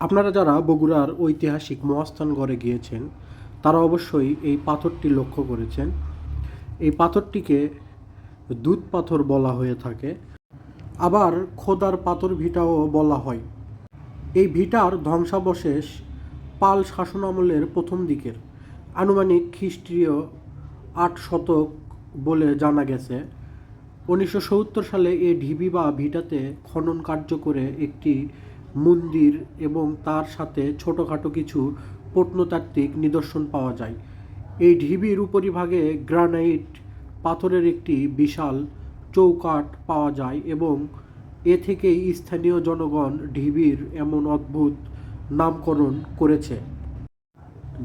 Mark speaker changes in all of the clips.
Speaker 1: আপনারা যারা বগুড়ার ঐতিহাসিক মহাস্থান মহাস্থানগড়ে গিয়েছেন, তারা অবশ্যই এই পাথরটি লক্ষ্য করেছেন। এই পাথরটিকে দুধ পাথর বলা হয়ে থাকে। আবার খোদার পাথর ভিটাও বলা হয়। এই ভিটার ধ্বংসাবশেষ পাল শাসনামলের প্রথম দিকের। আনুমানিক খ্রিস্টীয় আট শতক বলে জানা গেছে। উনিশশো সত্তর সালে এই ঢিবি বা ভিটাতে খনন কার্য করে একটি মন্দির এবং তার সাথে ছোটোখাটো কিছু প্রত্নতাত্ত্বিক নিদর্শন পাওয়া যায়। এই ঢিবির উপরিভাগে গ্রানাইট পাথরের একটি বিশাল চৌকাঠ পাওয়া যায় এবং এ থেকেই স্থানীয় জনগণ ঢিবির এমন অদ্ভুত নামকরণ করেছে।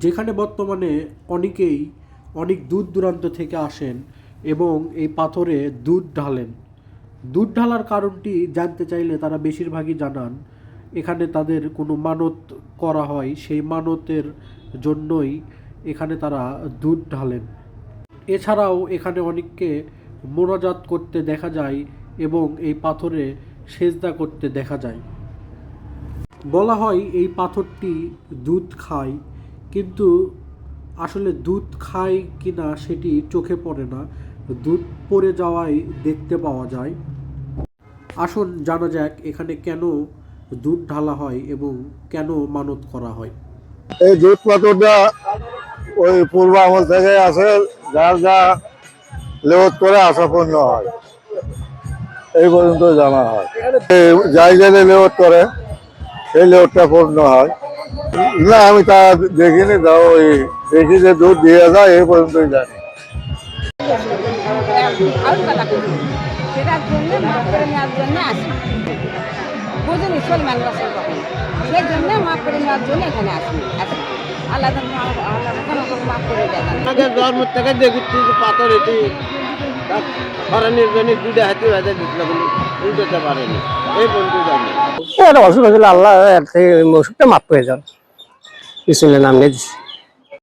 Speaker 1: যেখানে বর্তমানে অনেকেই অনেক দূর দূরান্ত থেকে আসেন এবং এই পাথরে দুধ ঢালেন। দুধ ঢালার কারণটি জানতে চাইলে তারা বেশিরভাগই জানান এখানে তাদের কোনো মানত করা হয়, সেই মানতের জন্যই এখানে তারা দুধ ঢালেন। এছাড়াও এখানে অনেককে মোনাজাত করতে দেখা যায় এবং এই পাথরে সেজদা করতে দেখা যায়। বলা হয় এই পাথরটি দুধ খায়, কিন্তু আসলে দুধ খায় কি না সেটি চোখে পড়ে না। দুধ পড়ে যাওয়াই দেখতে পাওয়া যায়। আসুন জানা যাক এখানে কেন দুধ ঢালা হয় এবং কেন মানত করা হয়?
Speaker 2: এই দুধ পাথরটা ওই পূর্ব আমল থেকে আসে যার যা লেওত করে পণ্য হয়। এই পর্যন্ত জানা হয়। এই যাই যাই লেওত করে সেই লেওতটা পূর্ণ হয়। না আমি তা দেখিনি তা ওই দেখি যে দুধ দিয়ে যায় এই পর্যন্তই জানি।
Speaker 3: সেটার জন্য মাফ করে নেওয়ার জন্য আসি। রসল তখন সেই জন্য মাফ করে নেওয়ার জন্য এখানে আসি আসি। আল্লাহ আল্লাহ মাফ করে দেয়।
Speaker 4: জন্ম থেকে দেখেছি পাথর এটি তার ধরনের জন্য দুটো হাতি বাজে দিচ্ছিল পারেনি। এই জানি।
Speaker 5: অসুখ হয়েছিল আল্লাহ থেকে ওষুধটা মাফ করে যান বিসমুল্লাহ নাম নিয়ে দিছি।